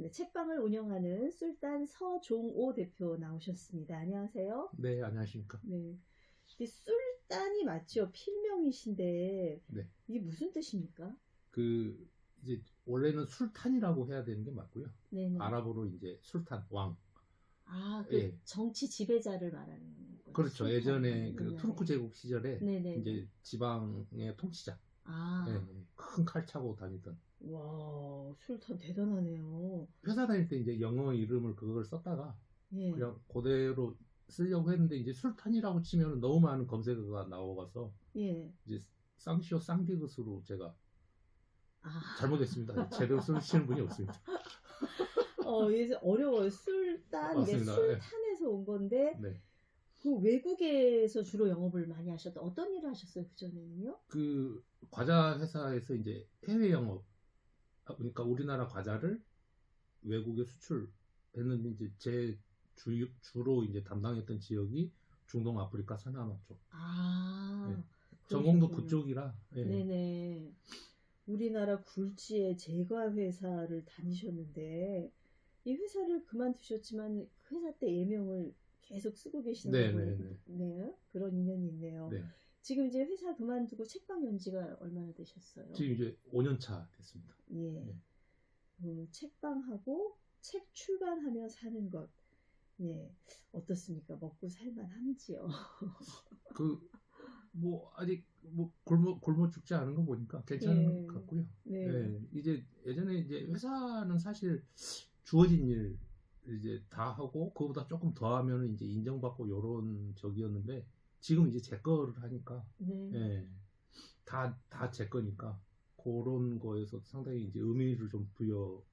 네, 책방을 운영하는 술단 서종오 대표 나오셨습니다. 안녕하세요. 네, 안녕하십니까. 네. 술단이 맞죠? 필명이신데 네. 이게 무슨 뜻입니까? 그 이제 원래는 술탄이라고 해야 되는 게 맞고요. 네네. 아랍어로 이제 술탄 왕. 아, 그 예. 정치 지배자를 말하는 거죠. 그렇죠. 술탄. 예전에 그 네네. 투르크 제국 시절에 네네. 이제 지방의 통치자. 아, 예, 큰칼 차고 다니던. 와, 술탄 대단하네요. 회사 다닐 때 이제 영어 이름을 그걸 썼다가 예. 그냥 그대로 쓰려고 했는데 이제 술탄이라고 치면 너무 많은 검색어가 나와가서 예. 이제 쌍시오 쌍디귿으로 제가 아, 잘못했습니다. 제대로 쓰시는 분이 없습니다. 어, 이제 어려워요. 술단, 이게 맞습니다. 술탄에서 온 건데 네. 그 외국에서 주로 영업을 많이 하셨다. 어떤 일을 하셨어요 그 전에는요? 그 과자 회사에서 이제 해외 영업 아, 그러니까 우리나라 과자를 외국에 수출했는데 이제 제 주, 주로 이제 담당했던 지역이 중동 아프리카 서남아 쪽 아, 네. 전공도. 그쪽이라 예. 네네. 우리나라 굴지의 제과 회사를 다니셨는데 이 회사를 그만두셨지만 그 회사 때 예명을 계속 쓰고 계시는 네, 거 네, 보니까 네, 그런 인연이 있네요. 네. 지금 이제 회사 그만두고 책방 연지가 얼마나 되셨어요? 지금 이제 5년 차 됐습니다. 예. 네. 그 책방하고 책 출간하며 사는 것. 예. 어떻습니까? 먹고 살만한지요? 그 뭐 아직 뭐 굶어 굶어 죽지 않은 거 보니까 괜찮은 예. 것 같고요. 네. 예, 이제 예전에 이제 회사는 사실 주어진 일 이제 다 하고 그거보다 조금 더 하면은 이제 인정받고 요런 적이었는데 지금 이제 제 거를 하니까 네. 예, 다 다 제 거니까 그런 거에서 상당히 이제 의미를 좀 부여하는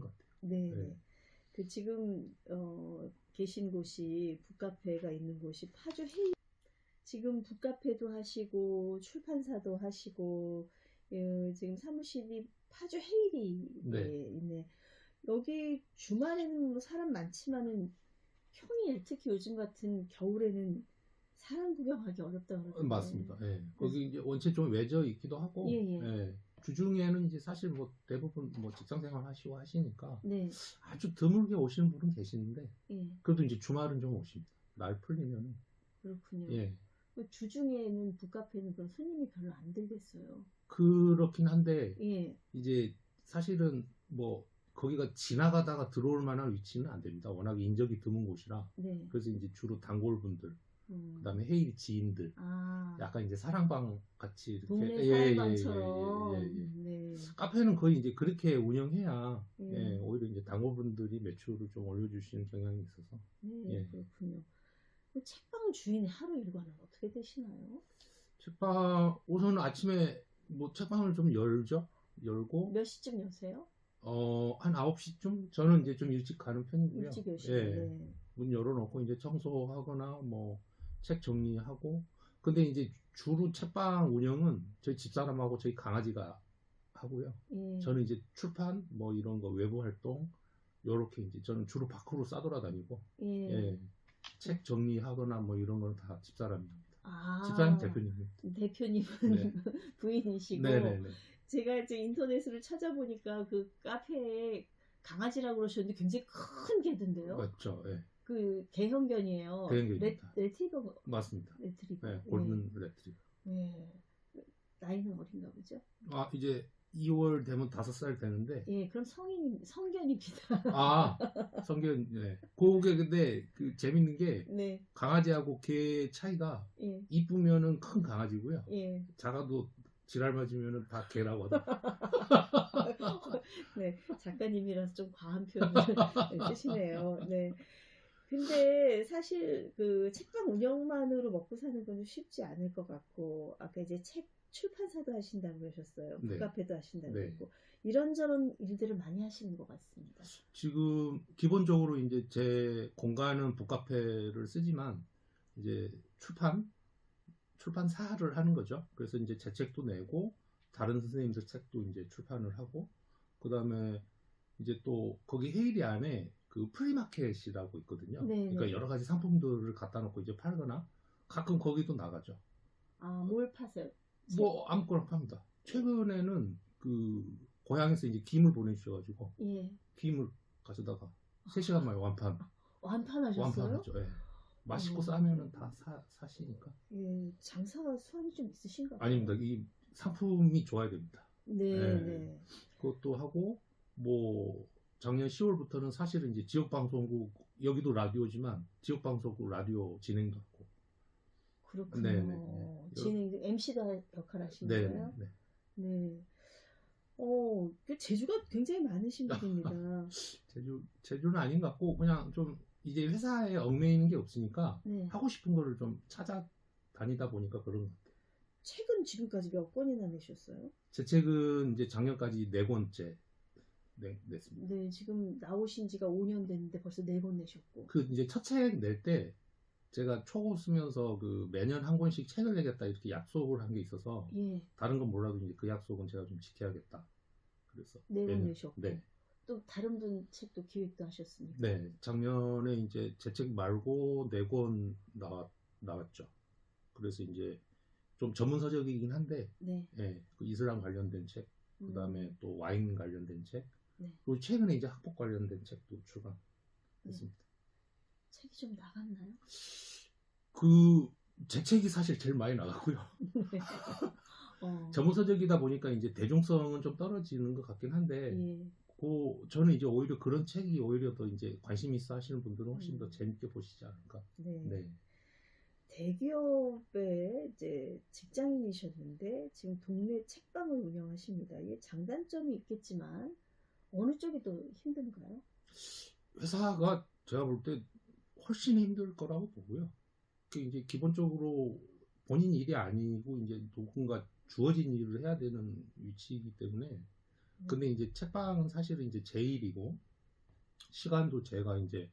것 같아요. 네. 네. 그 지금 어, 계신 곳이 북카페가 있는 곳이 파주 헤이 지금 북카페도 하시고 출판사도 하시고 예, 지금 사무실이 파주 헤이리에 네. 있네. 여기 주말에는 뭐 사람 많지만은 평일 특히 요즘 같은 겨울에는 사람 구경하기 어렵다고 그러던데. 맞습니다. 예. 거기 이제 원체 좀 외져 있기도 하고 네. 예, 예. 예, 주중에는 이제 사실 뭐 대부분 뭐 직장 생활 하시고 하시니까 네. 아주 드물게 오시는 분은 계시는데 예. 그래도 이제 주말은 좀 오십니다. 날 풀리면은 그렇군요. 예 그 주중에는 북카페는 그런 손님이 별로 안 들겠어요. 그렇긴 한데 예. 이제 사실은 뭐 거기가 지나가다가 들어올 만한 위치는 안 됩니다. 워낙 인적이 드문 곳이라 네. 그래서 이제 주로 단골 분들 음. 그다음에 헤이리 지인들 아, 약간 이제 사랑방 같이 이렇게 동네 예, 예, 사랑방처럼. 예, 예, 예, 예. 네. 카페는 거의 이제 그렇게 운영해야 음. 예, 오히려 이제 단골분들이 매출을 좀 올려주시는 경향이 있어서 네, 예. 그렇군요. 그 책방 주인의 하루 일과는 어떻게 되시나요? 책방 우선 아침에 뭐 책방을 좀 열죠. 열고 몇 시쯤 여세요? 어, 한 9시쯤 저는 이제 좀 일찍 가는 편이고요. 일찍 여시고. 예. 네. 문 열어놓고 이제 청소하거나 뭐 책 정리하고 근데 이제 주로 책방 운영은 저희 집사람하고 저희 강아지가 하고요. 예. 저는 이제 출판 뭐 이런 거 외부 활동 요렇게 이제 저는 주로 밖으로 싸돌아다니고 예. 예. 책 정리하거나 뭐 이런 건 다 집사람이 합니다. 아, 집사람 대표님입니다. 대표님은 네. 부인이시고 네네네. 제가 이제 인터넷으로 찾아보니까 그 카페에 강아지라고 그러셨는데 굉장히 큰 개던데요. 맞죠. 예. 그 개형견이에요. 개형견입니다. 레, 레트리버 맞습니다. 레트리버. 네, 골든 레트리버. 네. 네. 나이는 어린가 보죠? 아 이제 2월 되면 5살 되는데 예, 그럼 성인 성견입니다. 아 성견 네. 그게 근데 그 재밌는 게 네, 강아지하고 개 차이가 예, 이쁘면은 큰 강아지고요. 예. 작아도 지랄 맞으면은 다 개라고 하더라고요. 네, 작가님이라서 좀 과한 표현을 쓰시네요. 네. 근데 사실 그 책방 운영만으로 먹고 사는 건 쉽지 않을 것 같고 아까 이제 책 출판사도 하신다고 그러셨어요. 네. 북카페도 하신다고 네. 그러고 이런저런 일들을 많이 하시는 것 같습니다. 지금 기본적으로 이제 제 공간은 북카페를 쓰지만 이제 출판 출판사를 하는 거죠. 그래서 이제 제 책도 내고 다른 선생님들 책도 이제 출판을 하고 그 다음에 이제 또 거기 헤이리 안에 그 프리마켓이라고 있거든요. 네, 그러니까 네. 여러 가지 상품들을 갖다 놓고 이제 팔거나 가끔 거기도 나가죠. 아, 뭘 파세요? 뭐 아무거나 팝니다. 최근에는 그 고향에서 이제 김을 보내주셔가지고 예. 김을 가져다가 3시간 만에 완판 완판하셨어요? 완판하죠. 예. 맛있고 어. 싸면은 다 사, 사시니까 예. 장사가 수완이 좀 있으신가 봐요. 아닙니다. 이 상품이 좋아야 됩니다. 네, 네. 네. 그것도 하고 뭐 작년 10월부터는 사실은 이제 지역 방송국 여기도 라디오지만 지역 방송국 라디오 진행도 하고 그렇군요. 네, 네, 네. 진행 MC도 역할 하시는 네, 거예요? 네. 네. 어, 그 재주가 굉장히 많으신 분입니다. 제주 제주는 아닌 것 같고 그냥 좀 이제 회사에 얽매이는 게 없으니까 네. 하고 싶은 거를 좀 찾아 다니다 보니까 그런 것 같아요. 책은 지금까지 몇 권이나 내셨어요? 제 책은 이제 작년까지 네 권째 네, 냈습니다. 네, 지금 나오신 지가 5년 됐는데 벌써 네 권 내셨고. 그 이제 첫 책 낼 때 제가 초고 쓰면서 그 매년 한 권씩 책을 내겠다 이렇게 약속을 한 게 있어서 예, 다른 건 몰라도 이제 그 약속은 제가 좀 지켜야겠다. 그래서 네 권 내셨고. 네. 또 다른 분 책도 기획도 하셨습니까? 네, 작년에 이제 제 책 말고 네 권 나왔 나왔죠. 그래서 이제 좀 전문 서적이긴 한데, 네. 예, 그 이슬람 관련된 책, 그 음, 다음에 또 와인 관련된 책, 네. 그리고 최근에 이제 학폭 관련된 책도 출간했습니다. 책이 좀 나갔나요? 그 제 책이 사실 제일 많이 나가고요. 어, 전문 서적이다 보니까 이제 대중성은 좀 떨어지는 것 같긴 한데, 예. 그 저는 이제 오히려 그런 책이 오히려 더 이제 관심 있어 하시는 분들은 훨씬 더 음. 재밌게 보시지 않을까. 네. 네. 대기업의 이제 직장인이셨는데 지금 동네 책방을 운영하십니다. 이게 장단점이 있겠지만 어느 쪽이 더 힘든가요? 회사가 제가 볼 때 훨씬 힘들 거라고 보고요. 그 이제 기본적으로 본인 일이 아니고 이제 누군가 주어진 일을 해야 되는 위치이기 때문에 근데 이제 책방은 사실은 이제 제 일이고 시간도 제가 이제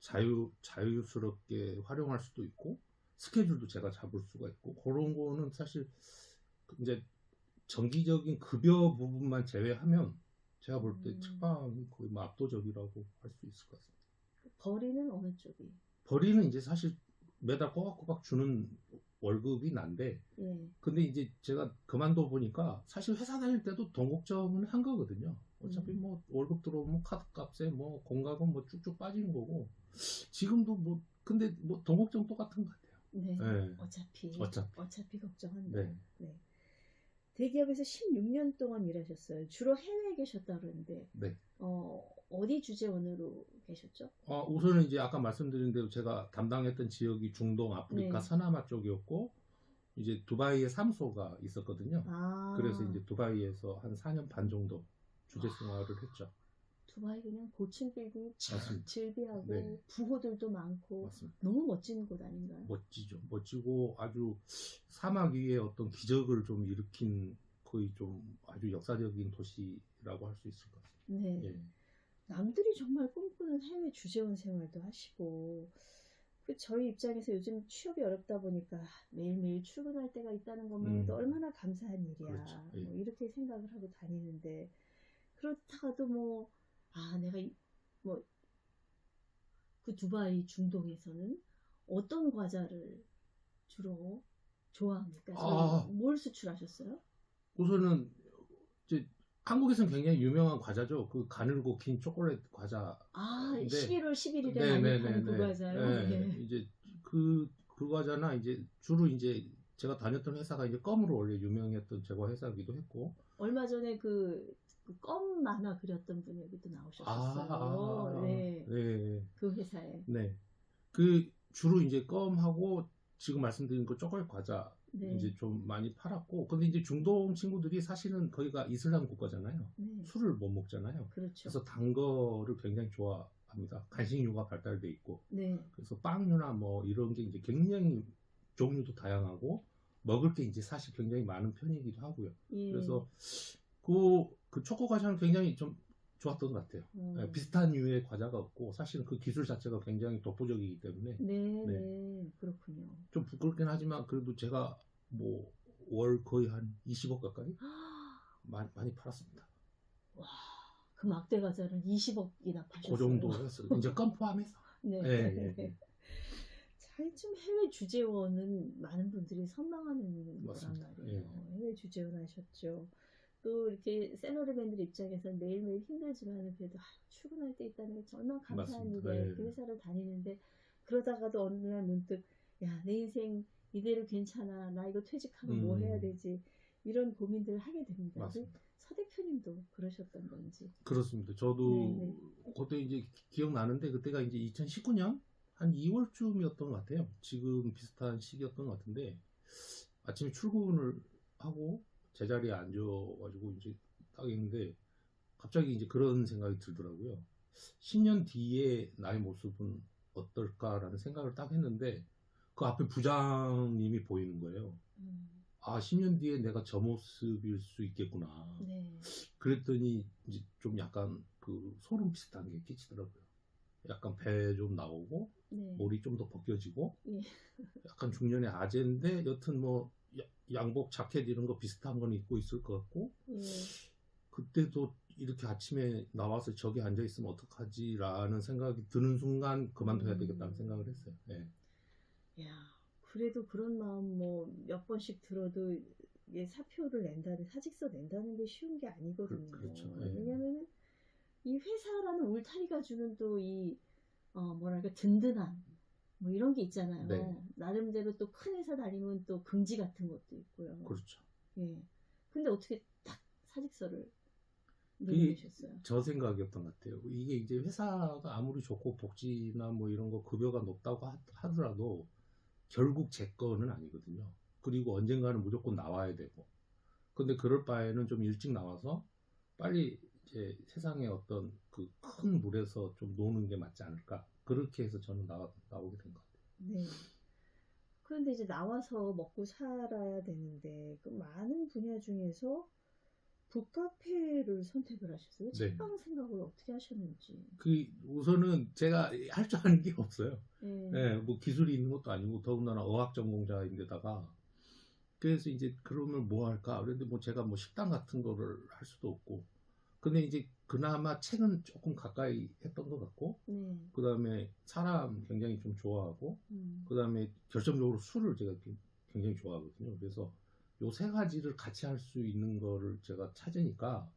자유 자유스럽게 활용할 수도 있고 스케줄도 제가 잡을 수가 있고 그런 거는 사실 이제 정기적인 급여 부분만 제외하면 제가 볼 때 음. 책방이 거의 뭐 압도적이라고 할 수 있을 것 같습니다. 벌이는 어느 쪽이? 벌이는 이제 사실 매달 꼬박꼬박 주는 월급이 난데 예. 근데 이제 제가 그만둬 보니까 사실 회사 다닐 때도 돈 걱정은 한 거거든요. 어차피 음. 뭐 월급 들어오면 카드 값에 뭐 공과금 뭐 쭉쭉 빠지는 거고 지금도 뭐 근데 뭐돈 걱정 똑같은 것 같아요. 네. 네. 어차피 어차피. 어차피 걱정한다. 네. 네. 대기업에서 16년 동안 일하셨어요. 주로 해외에 계셨다 그러는데 네. 어, 어디 주재원으로 계셨죠? 어, 우선은 이제 아까 말씀드린 대로 제가 담당했던 지역이 중동, 아프리카, 네. 서남아 쪽이었고 이제 두바이에 사무소가 있었거든요. 아, 그래서 이제 두바이에서 한 4년 반 정도 주재 생활을 했죠. 두바이 그냥 고층 빌딩 맞습니다. 질비하고 네. 부호들도 많고 맞습니다. 너무 멋진 곳 아닌가요? 멋지죠. 멋지고 아주 사막 위에 어떤 기적을 좀 일으킨 거의 좀 아주 역사적인 도시라고 할 수 있을 것 같습니다. 네. 예. 남들이 정말 꿈꾸는 해외 주재원 생활도 하시고 그 저희 입장에서 요즘 취업이 어렵다 보니까 매일매일 출근할 때가 있다는 것만으로도 음. 얼마나 감사한 일이야. 그렇죠. 예. 뭐 이렇게 생각을 하고 다니는데 그렇다가도 뭐 아 내가 뭐 그 두바이 중동에서는 어떤 과자를 주로 좋아합니까? 아. 뭘 수출하셨어요? 우선은 이제 한국에서는 굉장히 유명한 과자죠. 그 가늘고 긴 초콜릿 과자. 아, 네. 11월 11일에 많이 파는 그 과자요. 네. 네. 이제 그, 그 과자나 이제 주로 이제 제가 다녔던 회사가 이제 껌으로 원래 유명했던 제과 회사기도 했고. 얼마 전에 그, 그껌 만화 그렸던 분이 여기도 나오셨었어요. 네. 네. 그 회사에. 네. 그 주로 이제 껌하고 지금 말씀드린 그 초콜릿 과자 네. 이제 좀 많이 팔았고 근데 이제 중동 친구들이 사실은 거기가 이슬람 국가잖아요. 네. 술을 못 먹잖아요. 그렇죠. 그래서 단 거를 굉장히 좋아합니다. 간식류가 발달돼 있고 네. 그래서 빵류나 뭐 이런 게 이제 굉장히 종류도 다양하고 먹을 게 이제 사실 굉장히 많은 편이기도 하고요. 예. 그래서 그, 그 초코 과자는 굉장히 좀 좋았던 것 같아요. 어. 네, 비슷한 류의 과자가 없고 사실은 그 기술 자체가 굉장히 독보적이기 때문에 네, 네. 네. 그렇군요. 좀 부끄럽긴 하지만 그래도 제가 뭐 월 거의 한 20억 가까이 많이, 많이 팔았습니다. 그 막대 과자를 20억이나 파셨어요. 그 정도 했어요. 이제 껌 포함해서. 네. 예, 예, 예. 자, 좀 해외 주재원은 많은 분들이 선망하는 거란 맞습니다. 말이에요. 해외 주재원 하셨죠. 또 이렇게 셀러리맨들 입장에서 매일매일 힘들지만 그래도 아, 출근할 때 있다는 게 정말 감사한 맞습니다. 네. 이렇게 회사를 다니는데 그러다가도 어느 날 문득 야 내 인생 이대로 괜찮아. 나 이거 퇴직하면 뭐 음. 해야 되지? 이런 고민들을 하게 됩니다. 맞습니다. 서 대표님도 그러셨던 건지. 그렇습니다. 저도 네 네. 그때 이제 기억나는데 그때가 이제 2019년 한 2월쯤이었던 것 같아요. 지금 비슷한 시기였던 것 같은데 아침에 출근을 하고 제자리에 앉아가지고 이제 딱 있는데 갑자기 이제 그런 생각이 들더라고요. 10년 뒤에 나의 모습은 어떨까라는 생각을 딱 했는데 그 앞에 부장님이 보이는 거예요. 음, 아, 10년 뒤에 내가 저 모습일 수 있겠구나. 네. 그랬더니 이제 좀 약간 그 소름 비슷한 게 끼치더라고요. 약간 배 좀 나오고 네. 머리 좀 더 벗겨지고 예. 약간 중년의 아재인데 여튼 뭐 야- 양복 자켓 이런 거 비슷한 건 입고 있을 것 같고 예. 그때도 이렇게 아침에 나와서 저기 앉아 있으면 어떡하지라는 생각이 드는 순간 그만둬야 음. 되겠다는 생각을 했어요. 예. 야, 그래도 그런 마음 뭐 몇 번씩 들어도 이게 사표를 낸다는 사직서 낸다는 게 쉬운 게 아니거든요. 그- 그렇죠. 예. 왜냐면은 이 회사라는 울타리가 주는 또 이 어, 뭐랄까 든든함 뭐 이런 게 있잖아요. 네. 나름대로 또 큰 회사 다니면 또 긍지 같은 것도 있고요. 그렇죠. 예. 근데 어떻게 딱 사직서를 이- 내주셨어요? 저 생각이었던 것 같아요. 이게 이제 회사가 아무리 좋고 복지나 뭐 이런 거 급여가 높다고 하- 하더라도 결국 제 거는 아니거든요. 그리고 언젠가는 무조건 나와야 되고. 근데 그럴 바에는 좀 일찍 나와서 빨리 이제 세상의 어떤 그 큰 물에서 좀 노는 게 맞지 않을까. 그렇게 해서 저는 나와, 나오게 된 것 같아요. 네. 그런데 이제 나와서 먹고 살아야 되는데 그 많은 분야 중에서 북카페를 선택을 하셨어요. 네. 책방 생각을 어떻게 하셨는지. 그 우선은 제가 할 줄 아는 게 없어요. 예. 예, 뭐 기술이 있는 것도 아니고 더군다나 어학 전공자인데다가 그래서 이제 그러면 뭐 할까? 그런데 뭐 제가 뭐 식당 같은 거를 할 수도 없고 근데 이제 그나마 책은 조금 가까이 했던 것 같고 네. 그 다음에 사람 굉장히 좀 좋아하고 음. 그 다음에 결정적으로 술을 제가 기- 굉장히 좋아하거든요. 그래서 요 세 가지를 같이 할 수 있는 거를 제가 찾으니까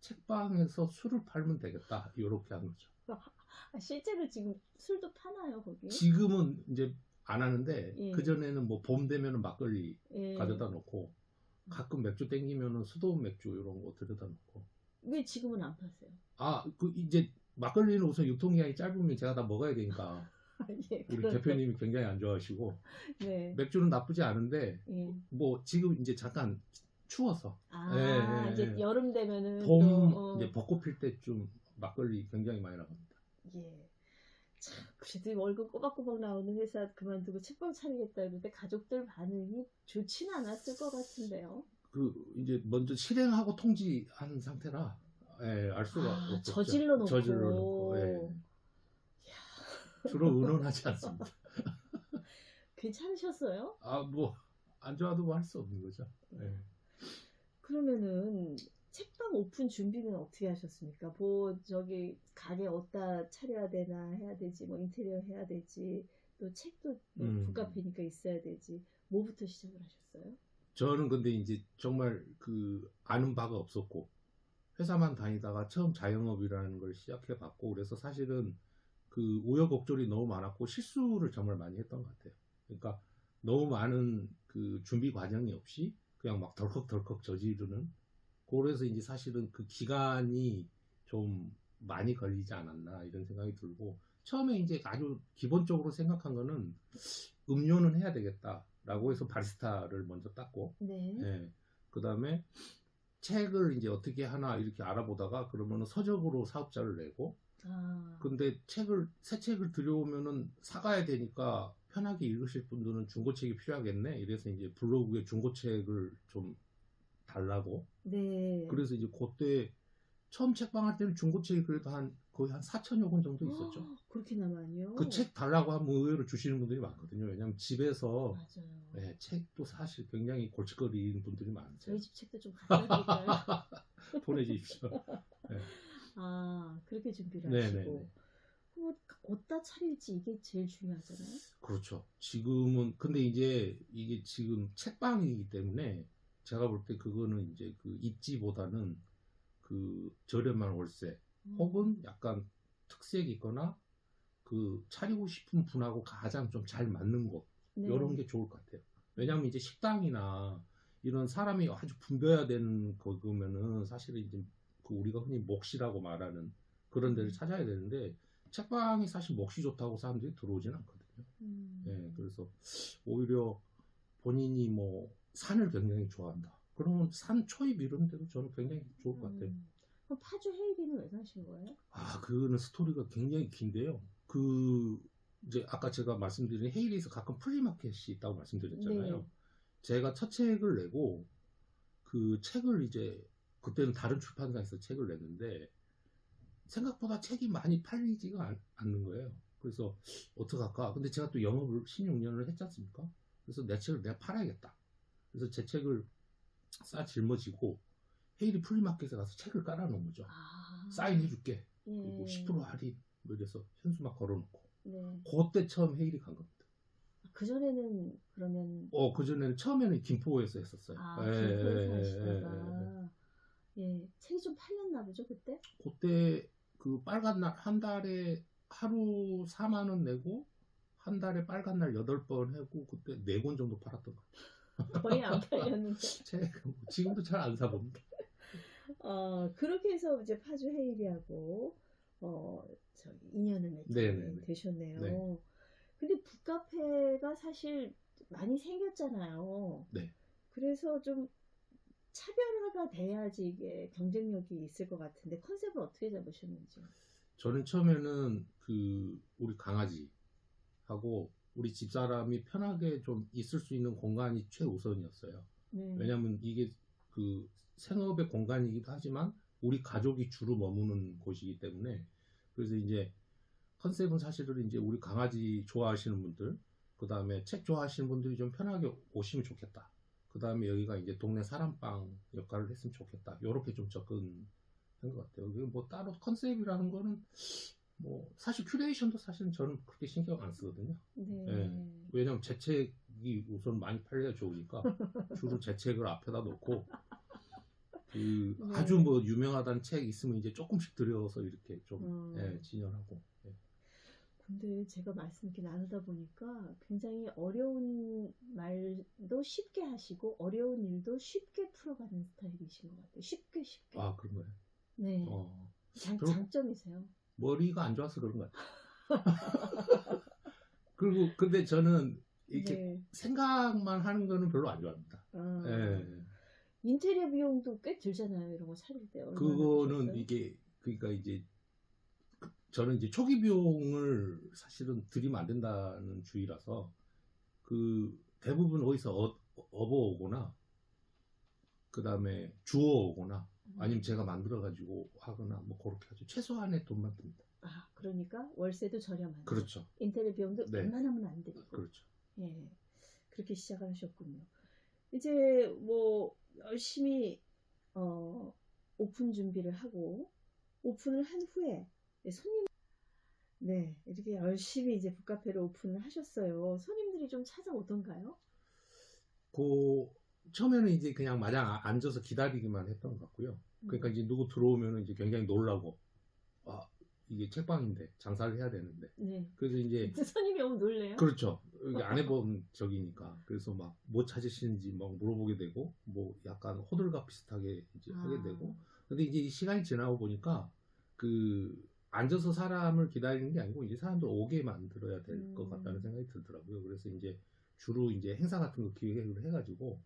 책방에서 술을 팔면 되겠다. 이렇게 한 거죠. 아, 실제로 지금 술도 파나요 거기? 지금은 이제 안 하는데 예. 그 전에는 뭐 봄 되면은 막걸리 예. 가져다 놓고 가끔 맥주 땡기면은 수도 맥주 이런 거 들여다 놓고 왜 지금은 안 파세요? 아 그 이제 막걸리는 우선 유통기한이 짧으면 제가 다 먹어야 되니까 예. 우리 그런- 대표님이 굉장히 안 좋아하시고 네. 맥주는 나쁘지 않은데 예. 뭐 지금 이제 잠깐 추워서 아 예, 예, 이제 예. 여름 되면은 봄 또, 어, 이제 벚꽃 필 때쯤 막걸리 굉장히 많이 나갑니다. 예. 참, 그래도 월급 꼬박꼬박 나오는 회사 그만두고 책방 차리겠다 그러는데 가족들 반응이 좋지는 않았을 것 같은데요. 그 이제 먼저 실행하고 통지한 상태라 예, 알 수가 아, 없죠. 저질러 놓고. 저질러 놓고 예. 주로 의논하지 않습니다. 괜찮으셨어요? 아 뭐 안 좋아도 뭐 할 수 없는 거죠. 예. 그러면은 책방 오픈 준비는 어떻게 하셨습니까? 뭐 저기 가게 어디다 차려야 되나 해야 되지, 뭐 인테리어 해야 되지, 또 책도 뭐 음. 북카페니까 있어야 되지. 뭐부터 시작을 하셨어요? 저는 근데 이제 정말 그 아는 바가 없었고 회사만 다니다가 처음 자영업이라는 걸 시작해 봤고 그래서 사실은 그 우여곡절이 너무 많았고 실수를 정말 많이 했던 것 같아요. 그러니까 너무 많은 그 준비 과정이 없이 그냥 막 덜컥덜컥 저지르는 그래서 이제 사실은 그 기간이 좀 많이 걸리지 않았나 이런 생각이 들고 처음에 이제 아주 기본적으로 생각한 거는 음료는 해야 되겠다 라고 해서 바리스타를 먼저 땄고 네. 예. 그 다음에 책을 이제 어떻게 하나 이렇게 알아보다가 그러면은 서적으로 사업자를 내고 아, 근데 책을 새 책을 들여오면은 사가야 되니까 편하게 읽으실 분들은 중고책이 필요하겠네 이래서 이제 블로그에 중고책을 좀 달라고 네. 그래서 이제 그때 처음 책방 할 때는 중고책이 그래도 한 거의 한 4천여 권 정도 있었죠. 헉, 그렇게나 많이요? 그 책 달라고 하면 의외로 주시는 분들이 많거든요. 왜냐면 집에서 맞아요. 네, 책도 사실 굉장히 골칫거리는 분들이 많으세요. 저희 집 책도 좀 드릴까요? 보내주십시오. 아, 그렇게 준비를 네네네. 하시고. 뭐, 어디다 차릴지 이게 제일 중요하잖아요. 그렇죠. 지금은 근데 이제 이게 지금 책방이기 때문에 제가 볼 때 그거는 이제 그 입지보다는 그 저렴한 월세 혹은 약간 특색이 있거나 그 차리고 싶은 분하고 가장 좀 잘 맞는 곳 네. 이런 게 좋을 것 같아요. 왜냐하면 이제 식당이나 이런 사람이 아주 붐벼야 되는 거면은 사실은 이제 그 우리가 흔히 몫이라고 말하는 그런 데를 찾아야 되는데 책방이 사실 몫이 좋다고 사람들이 들어오진 않거든요. 음. 예, 그래서 오히려 본인이 뭐 산을 굉장히 좋아한다. 그러면 산 초입 이런 데도 저는 굉장히 좋을 것 같아요. 음. 파주 헤이리는 왜 사신 거예요? 아, 그거는 스토리가 굉장히 긴데요. 그 이제 아까 제가 말씀드린 헤일에서 가끔 플리마켓이 있다고 말씀드렸잖아요. 네. 제가 첫 책을 내고 그 책을 이제 그때는 다른 출판사에서 책을 냈는데 생각보다 책이 많이 팔리지가 않, 않는 거예요. 그래서 어떡할까? 근데 제가 또 영업을 16년을 했지 않습니까? 그래서 내 책을 내가 팔아야겠다. 그래서 제 책을 싸 짊어지고 헤일이 플리마켓에 가서 책을 깔아놓은 거죠. 아. 사인해줄게. 예. 그리고 10% 할인 뭐 이래서 현수 막 걸어놓고 네. 그때 처음 헤일이 간 겁니다. 그 전에는 그러면 어 그 전에는 처음에는 김포에서 했었어요. 아 예, 예, 김포에서 예, 예, 예. 하시다가 예 책이 좀 팔렸나 보죠 그때? 그때 그 빨간 날 한 달에 하루 4만 원 내고 한 달에 빨간 날 8번 하고 그때 4권 정도 팔았던 것 같아요. 거의 안 팔렸는데. 책 지금도 잘 안 사봅니다. 어 그렇게 해서 이제 파주 헤이리하고 어 저기 인연을 맺게 네네네. 되셨네요. 네. 근데 북카페가 사실 많이 생겼잖아요. 네. 그래서 좀 차별화가 돼야지 이게 경쟁력이 있을 것 같은데 컨셉을 어떻게 잡으셨는지. 저는 처음에는 그 우리 강아지하고 우리 집사람이 편하게 좀 있을 수 있는 공간이 최우선이었어요. 네. 왜냐하면 이게 그 생업의 공간이기도 하지만 우리 가족이 주로 머무는 곳이기 때문에 그래서 이제 컨셉은 사실은 이제 우리 강아지 좋아하시는 분들 그 다음에 책 좋아하시는 분들이 좀 편하게 오시면 좋겠다 그 다음에 여기가 이제 동네 사람방 역할을 했으면 좋겠다 요렇게 좀 접근한 것 같아요 그게 뭐 따로 컨셉이라는 거는 뭐 사실 큐레이션도 사실은 저는 그렇게 신경 안 쓰거든요 네. 네. 왜냐면 제책 이 우선 많이 팔려야 좋으니까 주로 제 책을 앞에다 놓고 그 네. 아주 뭐 유명하다는 책 있으면 이제 조금씩 들여서 이렇게 좀 음. 예, 진열하고 예. 근데 제가 말씀 이렇게 나누다 보니까 굉장히 어려운 말도 쉽게 하시고 어려운 일도 쉽게 풀어가는 스타일이신 것 같아요. 쉽게 쉽게. 아 그런 거예요. 네. 어, 장, 장점이세요. 머리가 안 좋아서 그런 것 같아요. 그리고 근데 저는 이렇게 네. 생각만 하는 거는 별로 안 좋아합니다. 아, 예. 인테리어 비용도 꽤 들잖아요. 이런 거 차릴 때. 얼마나 그거는 드셨어요? 이게 그러니까 이제 그- 저는 이제 초기 비용을 사실은 들이면 안 된다는 주의라서 그 대부분 어디서 어, 업어오거나 그 다음에 주워오거나 아니면 제가 만들어 가지고 하거나 뭐 그렇게 하죠 최소한의 돈만 듭니다. 아, 그러니까 월세도 저렴하죠. 그렇죠, 인테리어 비용도 네. 웬만하면 안 들이고. 그렇죠. 예. 그렇게 시작을 하셨군요. 이제 뭐 열심히 어, 오픈 준비를 하고 오픈을 한 후에 손님 네 이렇게 열심히 이제 북카페를 오픈을 하셨어요. 손님들이 좀 찾아오던가요? 그 처음에는 이제 그냥 마냥 아- 앉아서 기다리기만 했던 것 같고요. 그러니까 이제 누구 들어오면은 이제 굉장히 놀라고 아 이게 책방인데 장사를 해야 되는데 네. 그래서 이제 손님이 오면 놀래요. 그렇죠. 여기 안 해본 적이니까. 그래서 막 뭐 찾으시는지 막 물어보게 되고, 뭐 약간 호들갑 비슷하게 이제 하게 아, 되고. 근데 이제 이 시간이 지나고 보니까 그 앉아서 사람을 기다리는 게 아니고 이제 사람들 오게 만들어야 될것 음. 같다는 생각이 들더라고요. 그래서 이제 주로 이제 행사 같은 거 기획을 해가지고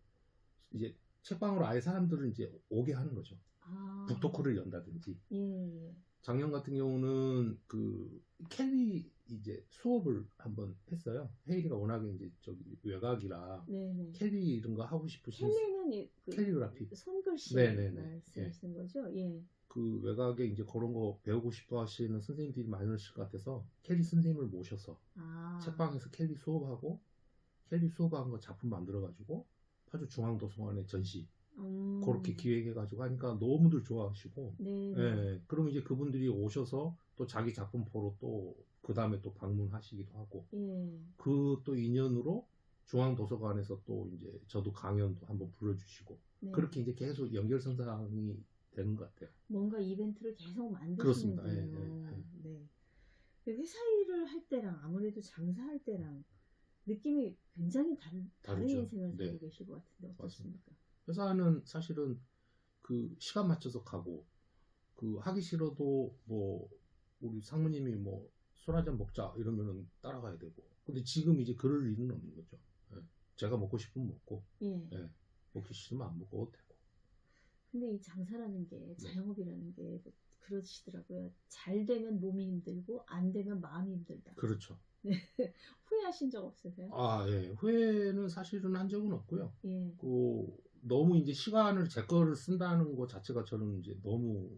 이제 책방으로 아예 사람들을 이제 오게 하는 거죠. 아. 북토크를 연다든지. 예. 작년 같은 경우는 그 켈리 이제 수업을 한번 했어요. 헤이리가 워낙에 이제 저기 외곽이라 네네. 켈리 이런 거 하고 싶으신 캘리는 이- 그 캘리그라피 손글씨 네네네. 말씀하시는 거죠? 예. 그 외곽에 이제 그런 거 배우고 싶어 하시는 선생님들이 많으실 것 같아서 켈리 선생님을 모셔서 아. 책방에서 켈리 수업하고 켈리 수업한 거 작품 만들어 가지고 파주 중앙도서관에 전시 음. 그렇게 기획해 가지고 하니까 너무들 좋아하시고 네. 예, 그럼 이제 그분들이 오셔서 또 자기 작품 보러 또 그 다음에 또 방문하시기도 하고 예. 그 또 인연으로 중앙도서관에서 또 이제 저도 강연도 한번 불러주시고 네. 그렇게 이제 계속 연결선상이 되는 것 같아요. 뭔가 이벤트를 계속 그렇습니다. 만드시는군요. 예, 예, 네. 근데 회사 일을 할 때랑 아무래도 장사할 때랑 느낌이 굉장히 다른 다른. 인생을 살고 네. 계실 것 같은데 어떻습니까? 회사는 사실은 그 시간 맞춰서 가고 그 하기 싫어도 뭐 우리 상무님이 뭐 술 한잔 먹자 이러면은 따라가야 되고 근데 지금 이제 그럴 일은 없는 거죠. 예. 제가 먹고 싶으면 먹고 예. 예. 먹기 싫으면 안 먹어도 되고 근데 이 장사라는 게 네. 자영업이라는 게 그러시더라고요. 잘 되면 몸이 힘들고 안 되면 마음이 힘들다. 그렇죠. 후회하신 적 없으세요? 아 예. 후회는 사실은 한 적은 없고요. 예. 그 너무 이제 시간을 제 거를 쓴다는 것 자체가 저는 이제 너무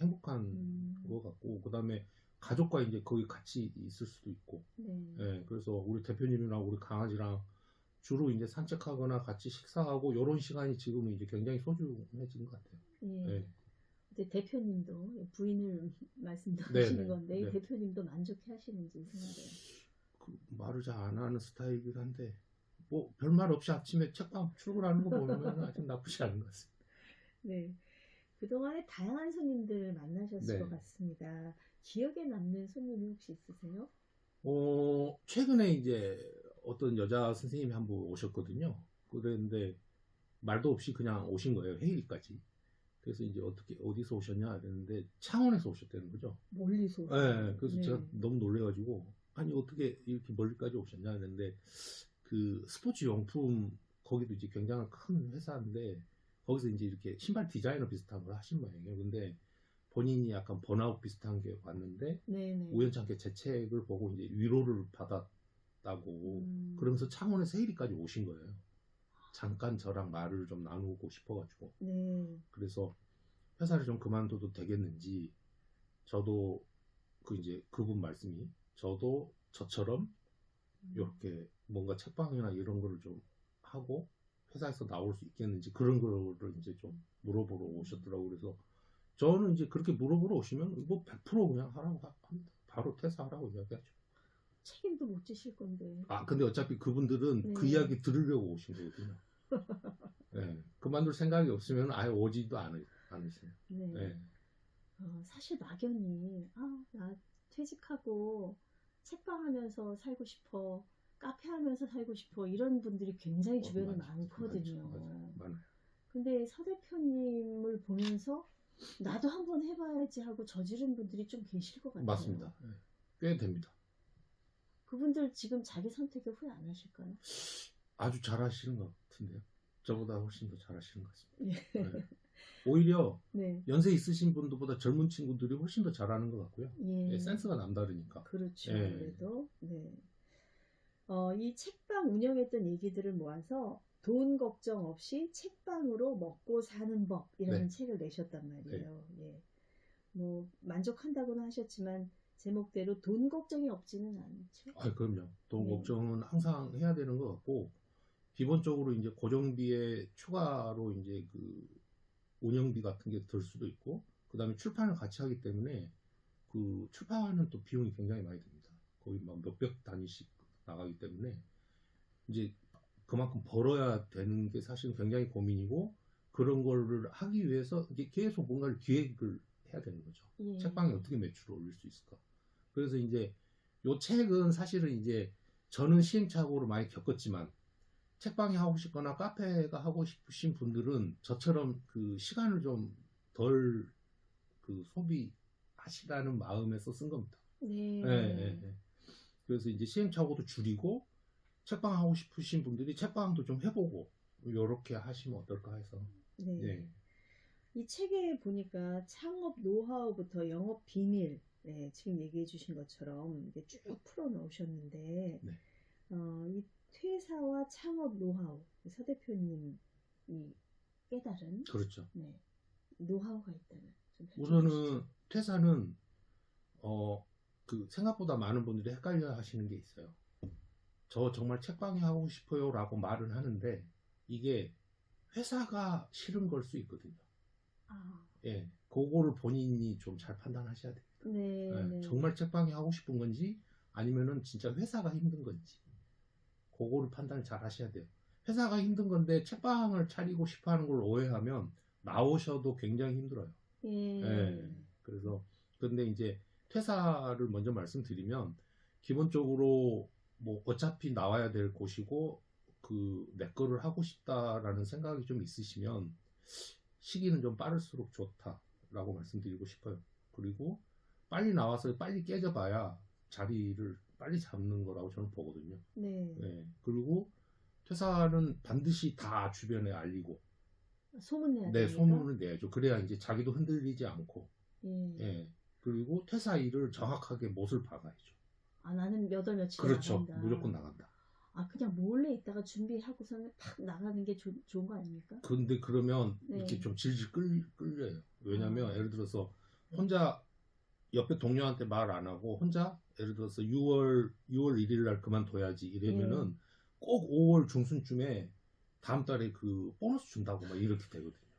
행복한 음. 것 같고 그 다음에 가족과 이제 거기 같이 있을 수도 있고 네. 예, 그래서 우리 대표님이랑 우리 강아지랑 주로 이제 산책하거나 같이 식사하고 이런 시간이 지금은 이제 굉장히 소중해진 것 같아요. 예. 예. 근데 대표님도 부인을 말씀도 네, 하시는 네, 건데 이 네. 대표님도 만족해 하시는지 생각해요. 그 말을 잘 안 하는 스타일이긴 한데 뭐 별말 없이 아침에 책방 출근하는 거 보면 아직 나쁘지 않은 것 같습니다. 네. 그동안에 다양한 손님들 만나셨을 네. 것 같습니다. 기억에 남는 손님이 혹시 있으세요? 어, 최근에 이제 어떤 여자 선생님이 한 분 오셨거든요. 그랬는데 말도 없이 그냥 오신 거예요. 회의까지. 그래서 이제 어떻게 어디서 오셨냐 이랬는데 창원에서 오셨다는 거죠. 멀리서. 네, 그래서 네. 제가 너무 놀래가지고 아니 어떻게 이렇게 멀리까지 오셨냐 했는데 그 스포츠 용품 거기도 이제 굉장히 큰 회사인데 거기서 이제 이렇게 신발 디자이너 비슷한 걸 하신 모양이에요. 근데 본인이 약간 번아웃 비슷한 게 왔는데 네네. 우연찮게 제 책을 보고 이제 위로를 받았다고 음. 그러면서 창원에서 헤이리까지 오신 거예요. 잠깐 저랑 말을 좀 나누고 싶어가지고 네. 그래서 회사를 좀 그만둬도 되겠는지 저도 그 이제 그분 말씀이 저도 저처럼 음. 이렇게 뭔가 책방이나 이런 거를 좀 하고 회사에서 나올 수 있겠는지 그런 거를 이제 좀 물어보러 오셨더라고 그래서 저는 이제 그렇게 물어보러 오시면 뭐 100% 그냥 하라고 하- 합니다. 바로 퇴사하라고 이야기하죠. 책임도 못 지실 건데. 아 근데 어차피 그분들은 그 네. 이야기 들으려고 오신 거거든요. 네, 그만둘 생각이 없으면 아예 오지도 않으, 않으세요. 네. 네. 어, 사실 막연히 아, 나 퇴직하고 책방 하면서 살고 싶어. 카페 하면서 살고 싶어. 이런 분들이 굉장히 어, 주변에 많죠. 많거든요. 맞아요. 많아요. 근데 서 대표님을 보면서 나도 한번 해봐야지 하고 저지른 분들이 좀 계실 것 같아요. 맞습니다. 네. 꽤 됩니다. 그분들 지금 자기 선택에 후회 안 하실까요? 아주 잘 하시는 것 같은데요. 저보다 훨씬 더 잘 하시는 것 같습니다. 예. 네. 오히려 네. 연세 있으신 분들보다 젊은 친구들이 훨씬 더 잘하는 것 같고요. 예. 예, 센스가 남다르니까. 그렇죠. 예. 아무래도. 네. 어, 이 책방 운영했던 얘기들을 모아서 돈 걱정 없이 책방으로 먹고 사는 법이라는 네. 책을 내셨단 말이에요. 예. 뭐 만족한다고는 하셨지만 제목대로 돈 걱정이 없지는 않죠. 아, 그럼요. 돈 네. 걱정은 항상 해야 되는 것 같고 기본적으로 이제 고정비에 추가로 이제 그 운영비 같은 게 들 수도 있고 그다음에 출판을 같이 하기 때문에 그 출판은 또 비용이 굉장히 많이 듭니다. 거의 막 몇백 단위씩 나가기 때문에 이제 그만큼 벌어야 되는 게 사실 굉장히 고민이고 그런 거를 하기 위해서 이게 계속 뭔가를 기획을 해야 되는 거죠. 예. 책방에 어떻게 매출을 올릴 수 있을까? 그래서 이제 요 책은 사실은 이제 저는 시행착오를 많이 겪었지만 책방이 하고 싶거나 카페가 하고 싶으신 분들은 저처럼 그 시간을 좀 덜 그 소비하시라는 마음에서 쓴 겁니다. 네. 예, 예, 예. 그래서 이제 시행착오도 줄이고 책방 하고 싶으신 분들이 책방도 좀 해보고 이렇게 하시면 어떨까 해서 네. 예. 이 책에 보니까 창업 노하우부터 영업 비밀, 네, 지금 얘기해 주신 것처럼 이게 쭉 풀어 놓으셨는데, 네. 어, 이 퇴사와 창업 노하우, 서 대표님이 깨달은 그렇죠. 네, 노하우가 있다면. 우선은 퇴사는 어 그 생각보다 많은 분들이 헷갈려 하시는 게 있어요. 저 정말 책방에 하고 싶어요 라고 말은 하는데 이게 회사가 싫은 걸 수 있거든요. 아, 예, 그거를 본인이 좀 잘 판단하셔야 돼요. 네, 예, 네. 정말 책방에 하고 싶은 건지 아니면은 진짜 회사가 힘든 건지 그거를 판단을 잘 하셔야 돼요. 회사가 힘든 건데 책방을 차리고 싶어 하는 걸 오해하면 나오셔도 굉장히 힘들어요. 예. 예. 그래서 근데 이제 퇴사를 먼저 말씀드리면 기본적으로 뭐 어차피 나와야 될 곳이고 그 내 거를 하고 싶다라는 생각이 좀 있으시면 시기는 좀 빠를수록 좋다라고 말씀드리고 싶어요. 그리고 빨리 나와서 빨리 깨져봐야 자리를 빨리 잡는 거라고 저는 보거든요. 네. 예. 그리고 퇴사는 반드시 다 주변에 알리고 소문내야 내 됩니까? 소문을 내야죠. 그래야 이제 자기도 흔들리지 않고 예. 예. 그리고 퇴사 일을 정확하게 못을 박아야죠. 아 나는 몇 월 며칠 그렇죠. 나간다. 무조건 나간다. 아 그냥 몰래 있다가 준비하고서는 팍 나가는 게 좋, 좋은 거 아닙니까? 근데 그러면 네. 이렇게 좀 질질 끌, 끌려요. 왜냐면 아. 예를 들어서 혼자 옆에 동료한테 말 안 하고 혼자 예를 들어서 6월 6월 1일 날 그만둬야지 이러면은 네. 꼭 5월 중순쯤에 다음 달에 그 보너스 준다고 막 이렇게 되거든요.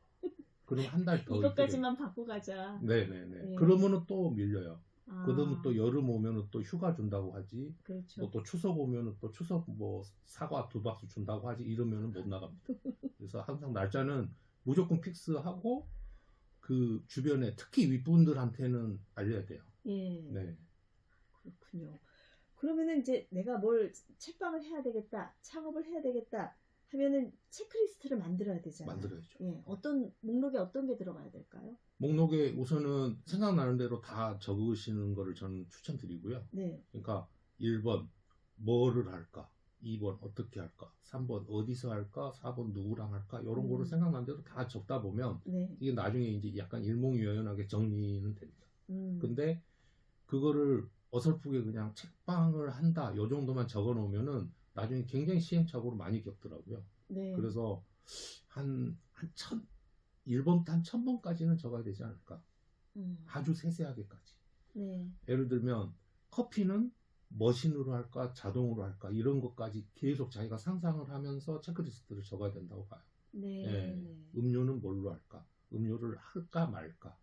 그럼 한 달 더 이것까지만 받고 가자. 네네네. 예. 그러면은 또 밀려요. 아, 그러면 또 여름 오면은 또 휴가 준다고 하지. 그렇죠. 뭐 또 추석 오면은 또 추석 뭐 사과 두 박스 준다고 하지 이러면은 못 나갑니다. 그래서 항상 날짜는 무조건 픽스하고 그 주변에 특히 윗분들한테는 알려야 돼요. 예. 네. 그렇군요. 그러면은 이제 내가 뭘 책방을 해야 되겠다, 창업을 해야 되겠다 하면은 체크리스트를 만들어야 되잖아요. 만들어야죠. 예. 어떤 목록에 어떤 게 들어가야 될까요? 목록에 우선은 생각나는 대로 다 적으시는 거를 저는 추천드리고요. 네. 그러니까 1번 뭐를 할까? 2번 어떻게 할까? 3번 어디서 할까? 4번 누구랑 할까? 이런 음. 거를 생각난 대로 다 적다 보면 네. 이게 나중에 이제 약간 일몽유연하게 정리는 됩니다. 음. 근데 그거를 어설프게 그냥 책방을 한다 요 정도만 적어 놓으면은 나중에 굉장히 시행착오로 많이 겪더라고요. 네. 그래서 한, 한 천, 1번부터 한 천번까지는 적어야 되지 않을까. 음. 아주 세세하게까지. 네. 예를 들면 커피는 머신으로 할까 자동으로 할까 이런 것까지 계속 자기가 상상을 하면서 체크리스트를 적어야 된다고 봐요. 네. 예. 네. 음료는 뭘로 할까? 음료를 할까 말까?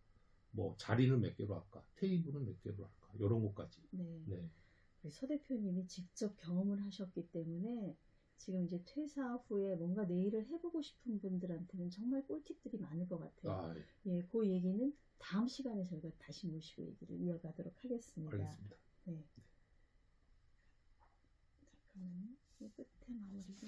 뭐 자리는 몇 개로 할까? 테이블은 몇 개로 할까? 이런 것까지. 네. 네. 우리 서 대표님이 직접 경험을 하셨기 때문에 지금 이제 퇴사 후에 뭔가 내 일을 해보고 싶은 분들한테는 정말 꿀팁들이 많을 것 같아요. 아, 예. 예, 그 얘기는 다음 시간에 저희가 다시 모시고 얘기를 이어가도록 하겠습니다. 알겠습니다. 네. 잠깐만요. 이 끝에 마무리 좀.